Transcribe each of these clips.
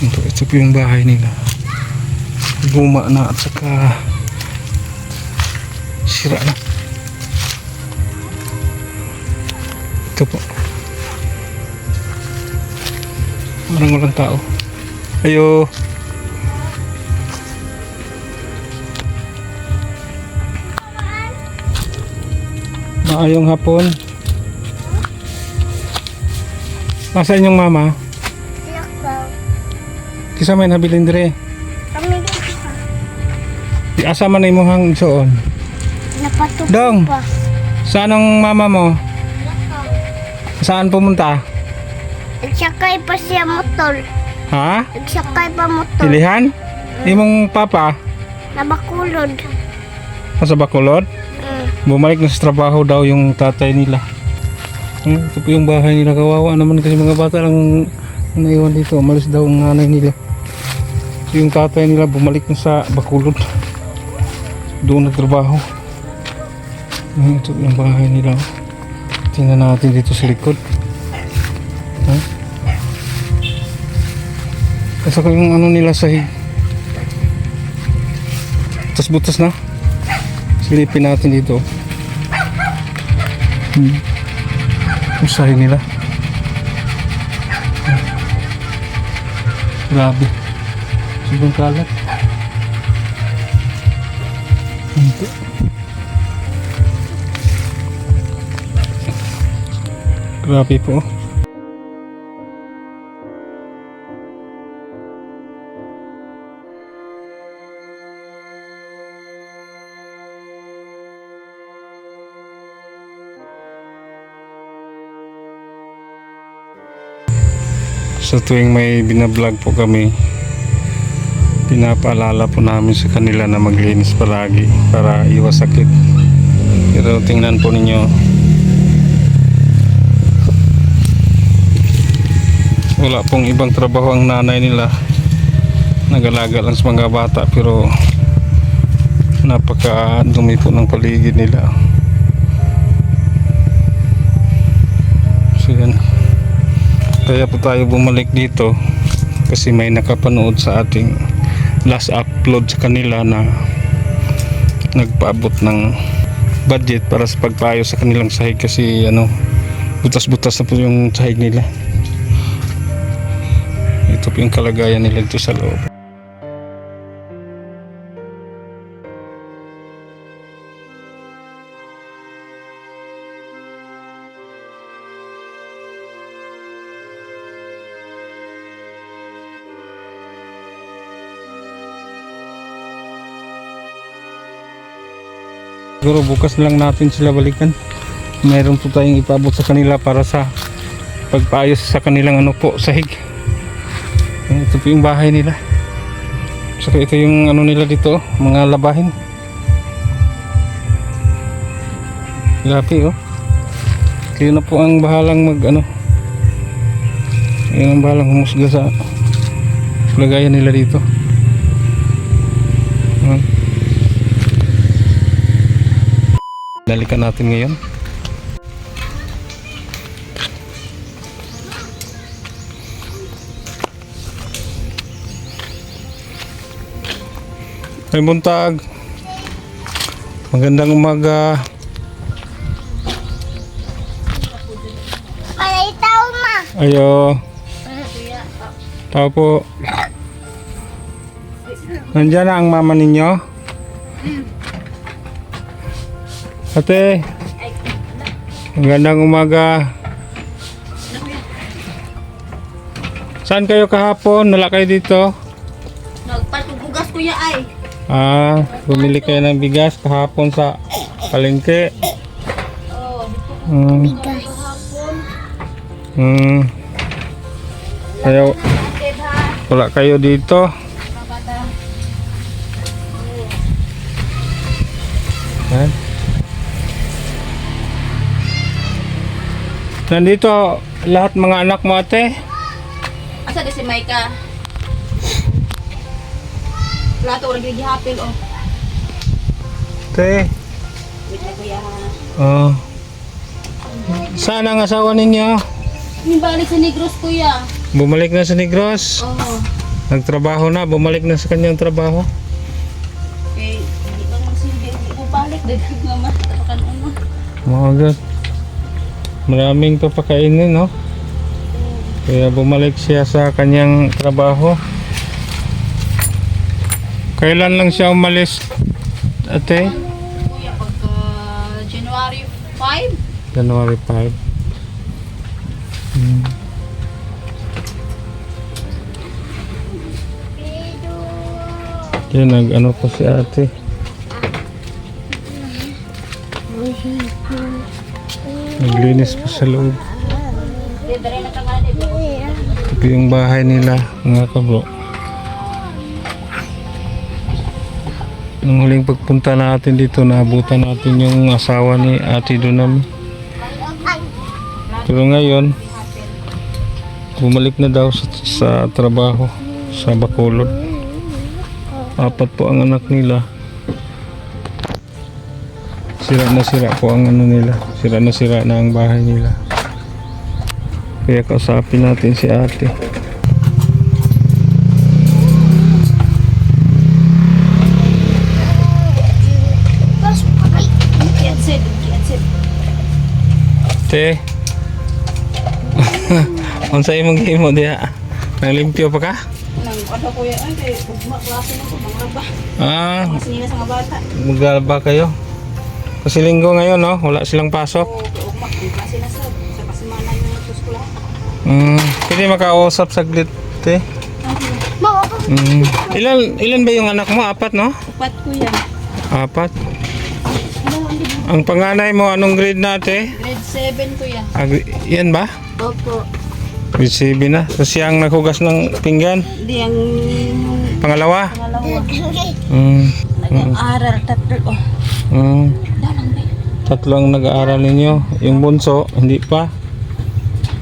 Ito, ito po yung bahay nila. Guma na at saka sira na. Ito po. Parang walang tao. Ayo. Maayong hapon. Nasaan yung mama? Kisa may nabilin dire. Kami. Di asa man na imong soon. Napatupad Dong. pa. Saan ang mama mo? Saan pumunta? Nagsakay pa siya motor. Ha? Nagsakay pa motor. Pilihan? Imong papa? Nabakulod. Nasa Bacolod? Mm. Bumalik na sa trabaho daw yung tatay nila. Hmm, ito po yung bahay nila. Kawawa naman kasi mga bata lang naiwan dito. Umalis daw ang nanay nila. So, yung tatay nila bumalik na sa Bacolod. Doon nagtrabaho. Hmm, ito yung bahay nila. Tingnan natin dito sa likod. Ha? Kasi yung ano nila sahig. Butas-butas na. Silipin natin dito. Hmm. Yung sahig nila. Grabe. Sobrang kalat. Ito. Grabe po. Sa tuwing may binablog po kami, pinapaalala po namin sa kanila na maglinis palagi para iwas sakit. Pero tingnan po ninyo, wala pong ibang trabaho ang nanay nila. Nagalaga lang sa mga bata pero napaka dumi po ng paligid nila. So yan. Kaya po tayo bumalik dito kasi may nakapanood sa ating last upload sa kanila na nagpaabot ng budget para sa pagpayo sa kanilang sahig kasi ano butas-butas na po yung sahig nila. Ito po yung kalagayan nila dito sa loob Siguro bukas lang natin sila balikan. Meron po tayong ipaabot sa kanila para sa pagpaayos sa kanilang ano po, sahig. Ito po yung bahay nila. Saka ito yung ano nila dito, mga labahin. Lapi oh. Kayo na po ang bahalang mag ano. Kayo ang bahalang humusga sa lagayan nila dito. Dalikan natin ngayon. Ay buntag. Magandang umaga. Para itaw ma. Ayo. Tao po. Nandiyan na ang mama ninyo? Ate. Magandang umaga. Saan kayo kahapon? Wala kayo dito? Nagpatubugas kuya ay. Ah, bumili kayo ng bigas kahapon sa palengke. Oh, Hmm. Bigas. Hmm. Kayo, wala kayo dito. Nandito lahat mga anak mo ate. Asa di si Maika? Plato orang gihapil oh. Ate. Wait na kuya ha. Oh. Saan ang asawa ninyo? Yung balik sa Negros kuya. Bumalik na sa Negros. Oh. Nagtrabaho na, bumalik na sa kanyang trabaho. Kay, hindi lang magsindi. Hindi ko balik. Dagdag nga mas. Tapakan ano. Mga God. Maraming papakainin, no? Kaya bumalik siya sa kanyang trabaho. Kailan lang siya umalis, ate? Kuya, pagka January 5. January 5. Hmm. Yan, nag ano pa si ate. Naglinis pa sa loob. Ito yung bahay nila, mga kabro. Nung huling pagpunta natin dito, naabutan natin yung asawa ni Ate Dunam. Pero ngayon, bumalik na daw sa, sa trabaho sa Bacolod. Apat po ang anak nila. Sira na sira po ang ano nila. Sira na sira na ang bahay nila. Kaya kausapin natin si ate. Kiansid. Kiansid. Te. Unsa imong gihimo diha? Naglimpyo pa ka? Nang ano kuya. Ay, kay ugma klase na ko. Mga ba? Ah, Mga sa mga bata. maglalaba kayo. Kasi linggo ngayon, no? Wala silang pasok. Mm, pwede makausap saglit, te. Mm. Ilan, ilan ba yung anak mo? Apat, no? Upat kuya. Apat. Ang panganay mo, anong grade na, te? Grade 7 kuya. Agri- yan ba? Opo. Grade 7 na. So siyang naghugas ng pinggan. Hindi ang Pangalawa. pangalawa. Mm. Nag-aaral tatlo. Oh. Mm. Tatlo ang nag-aaral ninyo. Yung bunso, hindi pa.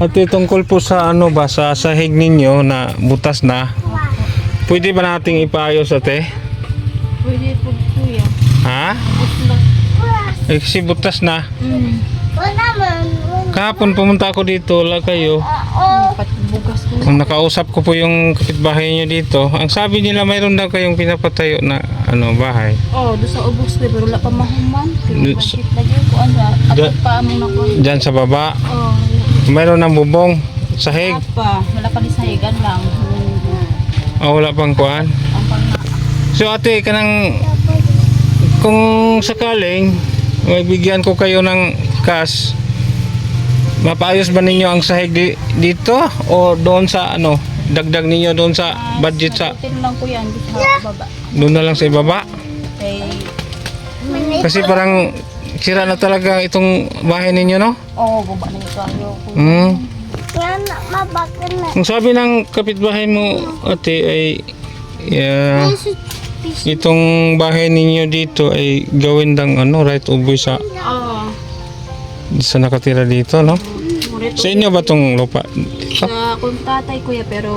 At tungkol po sa ano ba, sa sahig ninyo na butas na, pwede ba nating ipaayos ate? Pwede po kuya. Ha? Eh, kasi butas na. Mm. Kahapon pumunta ako dito, wala kayo. Bugas ko. Nakausap ko po yung kapitbahay nyo dito, ang sabi nila mayroon daw kayong pinapatayo na ano bahay. Oh, doon sa ubos ko pero wala pa mahuman. Sa- bakit lagi ko ano? At Da- pa mo na ko. Diyan sa baba, Oh, mayroon ng bubong, sahig. wala pa. Wala pa di sahigan lang. Hmm. Ah, wala pang kuan. So ate, kanang kung sakaling may bigyan ko kayo ng cash, mapaayos ba ninyo ang sahig di, dito o doon sa ano, dagdag ninyo doon sa budget sa Hotel lang ko yan. Di sa baba. Doon na lang sa ibaba? Kay, Kasi parang sira na talaga itong bahay ninyo, no? oh, baba na yung kayo. Hmm. Yan, mabakan na. Ang sabi ng kapitbahay mo, ate, ay yeah, itong bahay ninyo dito ay gawin dang ano, right of way sa, Oh, sa nakatira dito, no? Sa inyo ba tong lupa? Sa kung tatay kuya pero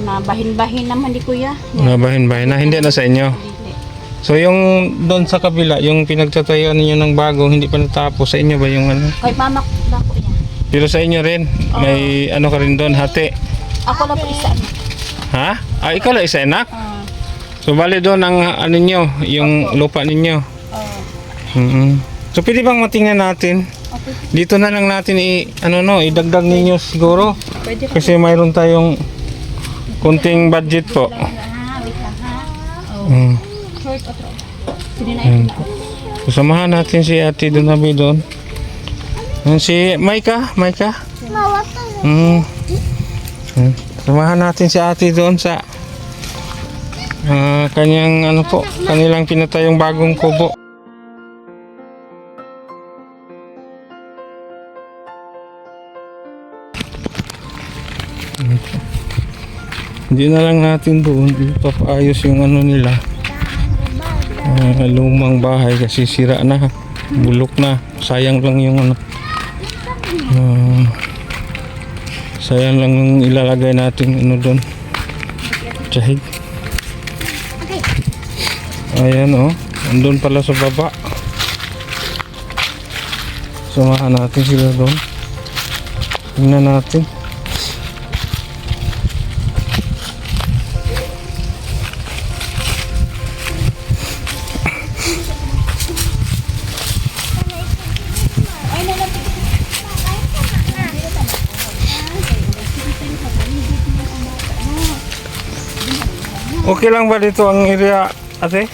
nabahin-bahin naman di kuya. Nabahin-bahin na, hindi na sa inyo. So yung doon sa kabila, yung pinagtatayuan ninyo ng bago, hindi pa natapos. Sa inyo ba yung ano? Kay mama ko ko yan. Pero sa inyo rin, may ano ka rin doon, hati. Ako lang po isa. Ha? Ah, ikaw lang isa anak? Ah, So bali doon ang ano nyo, yung lupa ninyo. oh. mm So pwede bang matingnan natin? Dito na lang natin i ano no, idagdag ninyo siguro kasi mayroon tayong kunting budget po. Mm. po. So, samahan natin si Ate Dunabi doon. Ayan, si Maika, Maika. Mm. Mm. Samahan natin si Ate doon sa ah, kanyang ano po, kanilang pinatayong bagong kubo. Hindi na lang natin doon, ipapaayos yung ano nila. Ah, lumang bahay kasi sira na, bulok na. Sayang lang yung ano. Ah, sayang lang yung ilalagay natin ano doon. Tsahig. Ayan oh, andun pala sa baba. Samahan natin sila doon. Tingnan natin. Okay lang ba dito ang area, ate?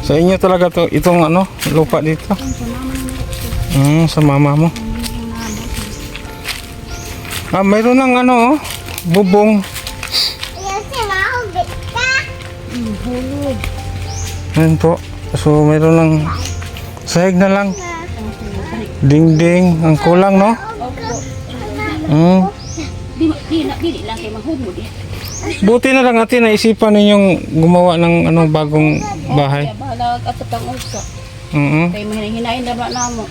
Sa inyo talaga to, itong ano, lupa dito? Hmm, sa mama mo. Ah, mayroon ng ano, oh, bubong. Ayan po. So, mayroon ng sahig na lang. Ding-ding. Ang kulang, no? Hmm. Di, di, na, di, di lang kayo mahumod eh. Buti na lang ate, naisipan ninyong gumawa ng ano, bagong bahay. Kaya bahala ka sa usa. Mm Kaya mahinahin na ba na mo.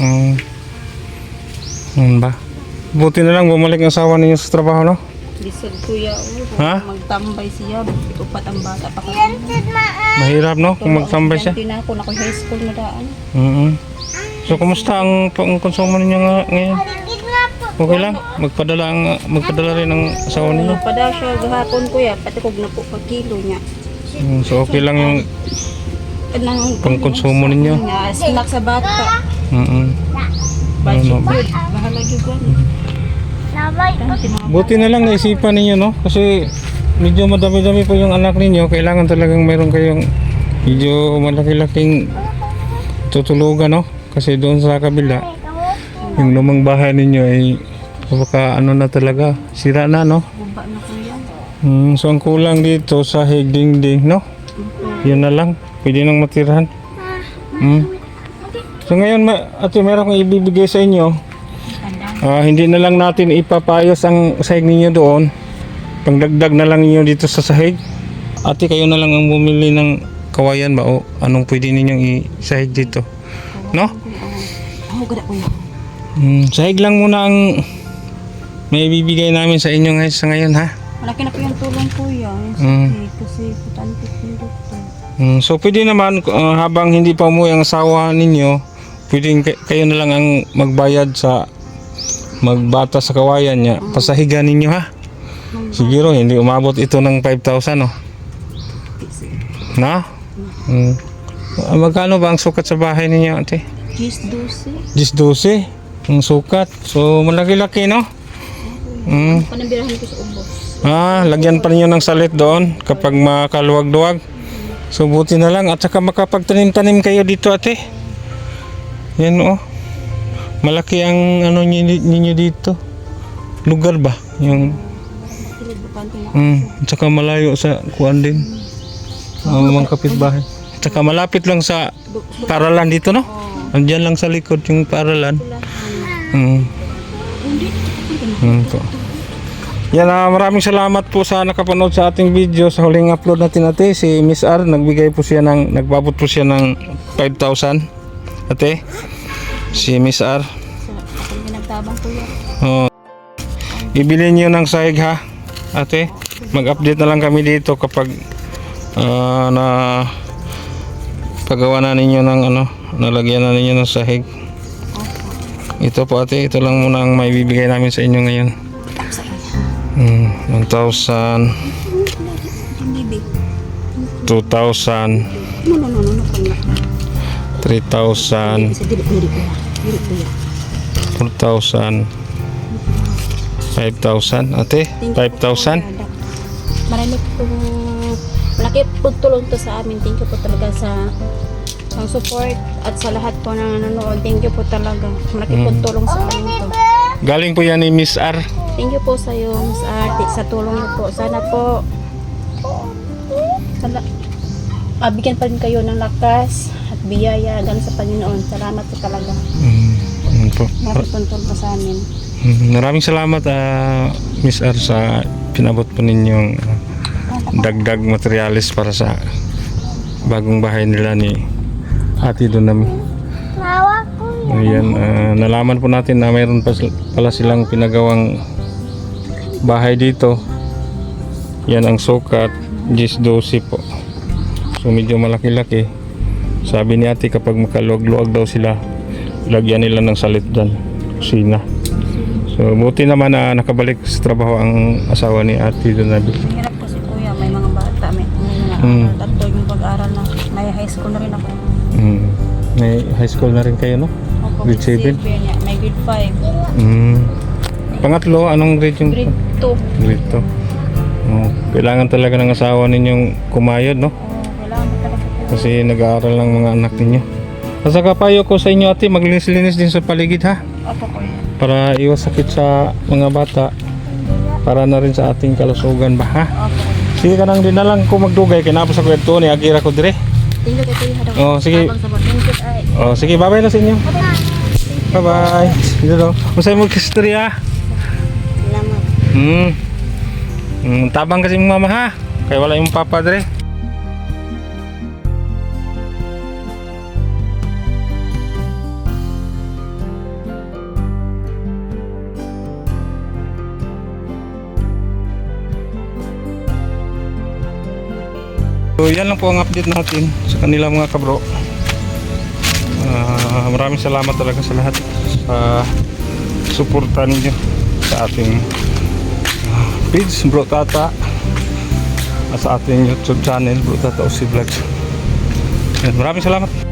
Mm. Yun ba? Buti na lang bumalik ang asawa ninyo sa trabaho, no? Lisod kuya. oh, Ha? Magtambay siya. Upat ang bata pa ka. Yan si ma. Mahirap, no? Kung magtambay siya. Hindi na ako. Naku high school na daan. Mm So, kumusta ang pang konsumo ninyo nga ngayon? Okay lang? Magpadala, ang, magpadala rin ang asawa ninyo? Ano pa daw siya gahapon kuya. Pati kog na po pag kilo niya. Mm, so, okay lang yung Nang, pang-konsumo ninyo? Nga, snack sa bata. Mm Budget Ano ba? good. Bahala yun ko. Buti na lang naisipan ninyo, no? Kasi medyo madami-dami po yung anak ninyo. Kailangan talagang mayroon kayong medyo malaki-laking tutulugan, no? Kasi doon sa kabila, yung lumang bahay ninyo ay baka ano na talaga, sira na, no? Bumba na kuya. Hmm, so ang kulang dito sa ding-ding, no? Yun na lang. Pwede nang matirahan. Hmm. So ngayon, ma- ate, meron kong ibibigay sa inyo. Ah, hindi na lang natin ipapayos ang sahig ninyo doon. Pangdagdag na lang ninyo dito sa sahig. Ate, kayo na lang ang bumili ng kawayan ba o anong pwede ninyong isahig dito. No? Ako gada kuya. Hmm, sahig lang muna ang may ibibigay namin sa inyo ngayon sa ngayon ha. Malaki na po yung tulong kuya. Mm. Kasi putantik yung doktor. Mm, so pwede naman uh, habang hindi pa umuwi ang asawa ninyo, pwedeng kay- kayo na lang ang magbayad sa magbata sa kawayan niya. Pasahigan ninyo ha. Siguro hindi umabot ito ng 5,000 no. Na? Mm. Magkano ba ang sukat sa bahay ninyo ate? Cheese dose. 10-12 ang sukat. So malaki-laki no? Mm. Panambirahan ko sa ubos. Ah, lagyan pa ninyo ng salit doon kapag makaluwag-duwag. So buti na lang at saka makapagtanim-tanim kayo dito ate. Yan oh. Malaki ang ano ninyo, dito. Lugar ba? Yung mm, at saka malayo sa kuan din. Ang mga kapitbahay. At saka malapit lang sa paralan dito no? Andiyan lang sa likod yung paralan. Mm. Mm po. Yan, ah, maraming salamat po sa nakapanood sa ating video sa huling upload natin ate. Si Miss R, nagbigay po siya ng, nagbabot po siya ng 5,000. Ate, si Miss R. Sa akong ginagtabang kuya. Oh, ibili niyo ng sahig ha, ate. Mag-update na lang kami dito kapag ah, na pagawa na ninyo ng ano, nalagyan na ninyo ng sahig. Ito po ate, ito lang muna ang may bibigay namin sa inyo ngayon. Hmm, 1,000, Hindi big. 2,000, No, no, no, no, no, kuya. 3,000, Kasi dili, dili kuya. Dili kuya. 4,000, 5,000. Ate, 5,000. Marami po, malaki po tulong to sa amin. Thank you po talaga sa ang support at sa lahat po na nanonood. Thank you po talaga. Malaki po tulong sa amin to. Galing po yan ni Miss R. Thank you po sa iyo, Miss Arte, sa tulong niyo po. Sana po, sana, mabigyan pa rin kayo ng lakas at biyaya galing sa Panginoon. Salamat po talaga. Mm, yun po. Malaki po sa amin. Mm, Maraming salamat ah, Miss R sa pinabot po ninyong ah, dagdag materialis para sa bagong bahay nila ni Ate Dunami. Ayan, ah, nalaman po natin na mayroon pa pala silang pinagawang bahay dito. Yan ang sukat, 10-12 po. So medyo malaki-laki. Sabi ni ate kapag makaluwag-luwag daw sila, lagyan nila ng salit dyan, kusina. So buti naman na nakabalik sa trabaho ang asawa ni ate Donabi. Hirap kasi kuya, may mga bata, may, may mga Mm. tatlo yung pag-aaral na. May high school na rin ako. May high school na rin kayo, no? Ako, Grade seven? niya. May grade 5. Mm. Pangatlo, anong grade yung? Grade 2. Grade 2. Oh, kailangan talaga ng asawa ninyong kumayod, no? Kailangan mo talaga po. Kasi nag-aaral lang mga anak ninyo. At saka payo ko sa inyo ate, maglinis-linis din sa paligid ha. Opo, kuya. Para iwas sakit sa mga bata. Para na rin sa ating kalusugan ba ha? Opo, kuya. Sige ka nang din na lang kung magdugay, kinapos ako ito ni Agira ko dire. Thank you, kuya. Oh, sige. Oh, sige, bye-bye na sa inyo. Bye-bye. Dito daw. Masaya mo kistorya. Salamat. Hmm. Hmm, tabang kasi yung mama ha. Kaya wala yung papa dire. So yan lang po ang update natin sa kanila mga kabro. Ah, maraming salamat talaga sa lahat sa suporta ninyo sa ating ah, page Bro Tata at sa ating YouTube channel Bro Tata Usi Vlogs. Maraming salamat.